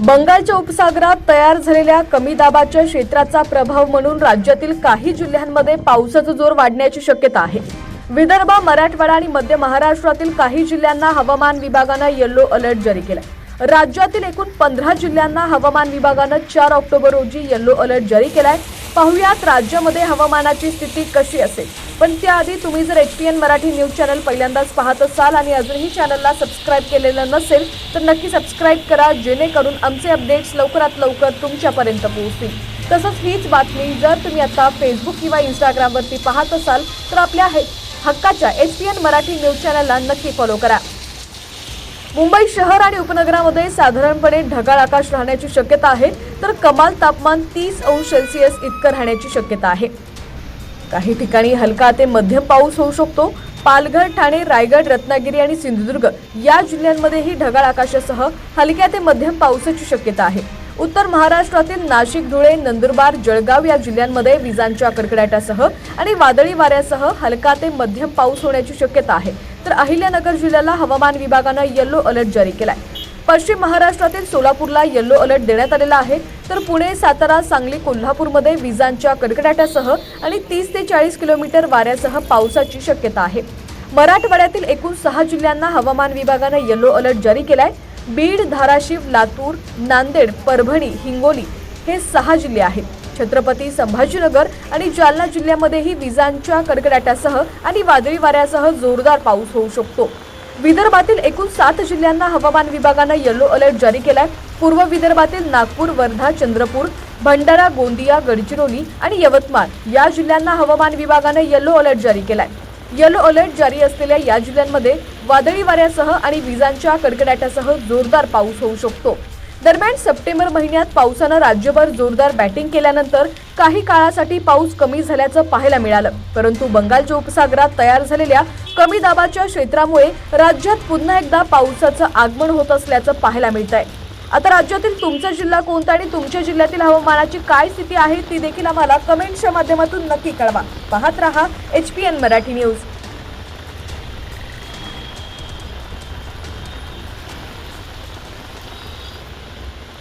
बंगालच्या उपसागरात तयार झालेल्या कमी दाबाच्या क्षेत्राचा प्रभाव म्हणून राज्यातील काही जिल्ह्यांमध्ये पावसाचा जोर वाढण्याची शक्यता आहे. विदर्भ मराठवाडा आणि मध्य महाराष्ट्रातील काही जिल्ह्यांना हवामान विभागानं येलो अलर्ट जारी केलाय. राज्यातील एकूण पंधरा जिल्ह्यांना हवामान विभागानं चार ऑक्टोबर रोजी येलो अलर्ट जारी केलाय. पाहुयात राज्यामध्ये हवामानाची स्थिती कशी असेल? पण त्याआधी तुम्ही जर H P N Marathi news channel पहिल्यांदाच पाहत असाल आणि अजूनही चॅनलला सबस्क्राईब केलेलं नसेल तर नक्की सबस्क्राईब करा जेणेकरून आमचे अपडेट्स लवकरात लवकर तुमच्यापर्यंत पोहोचतील. तसंच हीच बातमी जर तुम्ही आता फेसबुक किंवा इंस्टाग्रामवरती पाहत असाल तर आपल्या हे- हक्काच्या H P N Marathi news चॅनलला नक्की फॉलो करा. मुंबई शहर आणि उपनगरामध्ये साधारणपणे ढगाळ आकाश राहण्याची शक्यता आहे तर कमाल तापमान तीस अंश सेल्सिअस इतकं राहण्याची शक्यता आहे. काही ठिकाणी हलका ते मध्यम पाऊस होऊ शकतो. पालघर ठाणे रायगड रत्नागिरी आणि सिंधुदुर्ग या जिल्ह्यांमध्येही ढगाळ आकाशासह हलक्या ते मध्यम पावसाची शक्यता आहे. उत्तर महाराष्ट्रातील नाशिक धुळे नंदुरबार जळगाव या जिल्ह्यांमध्ये विजांच्या कडकडाटासह आणि वादळी वाऱ्यासह हलका ते मध्यम पाऊस होण्याची शक्यता आहे. तर अहिल्यानगर जिल्ह्याला हवामान विभागानं येलो अलर्ट जारी केलाय. पश्चिम महाराष्ट्रातील सोलापूरला येलो अलर्ट देण्यात आलेला आहे. तर पुणे सातारा सांगली कोल्हापूरमध्ये विजांच्या कडकडाटासह आणि तीस ते चाळीस किलोमीटर वाऱ्यासह पावसाची शक्यता आहे. मराठवाड्यातील एकूण सहा जिल्ह्यांना हवामान विभागानं येलो अलर्ट जारी केलाय. बीड धाराशिव लातूर नांदेड परभणी हिंगोली हे सहा जिल्हे आहेत. छत्रपती संभाजीनगर आणि जालना जिल्ह्यामध्येही विजांच्या कडकडाटासह आणि वादळी वाऱ्यासह जोरदार पाऊस होऊ शकतो. विदर्भातील एकूण सात जिल्ह्यांना हवामान विभागानं येलो अलर्ट जारी केलाय. पूर्व विदर्भातील नागपूर वर्धा चंद्रपूर भंडारा गोंदिया गडचिरोली आणि यवतमाळ या जिल्ह्यांना हवामान विभागानं येलो अलर्ट जारी केलाय. येलो अलर्ट जारी असलेल्या या जिल्ह्यांमध्ये वादळी वाऱ्यासह आणि विजांच्या कडकडाटासह जोरदार पाऊस होऊ शकतो. दरम्यान सप्टेंबर महिन्यात पावसानं राज्यभर जोरदार बॅटिंग केल्यानंतर काही काळासाठी पाऊस कमी झाल्याचं पाहायला मिळालं. परंतु बंगालच्या उपसागरात तयार झालेल्या कमी दाबाच्या क्षेत्रामुळे राज्यात पुन्हा एकदा पावसाचं आगमन होत असल्याचं पाहायला मिळत आहे आता राज्यातील तुमचा जिल्हा कोणता आणि तुमच्या जिल्ह्यातील हवामानाची काय स्थिती आहे ती देखील आम्हाला कमेंटच्या माध्यमातून नक्की कळवा. पाहत रहा H P N Marathi news.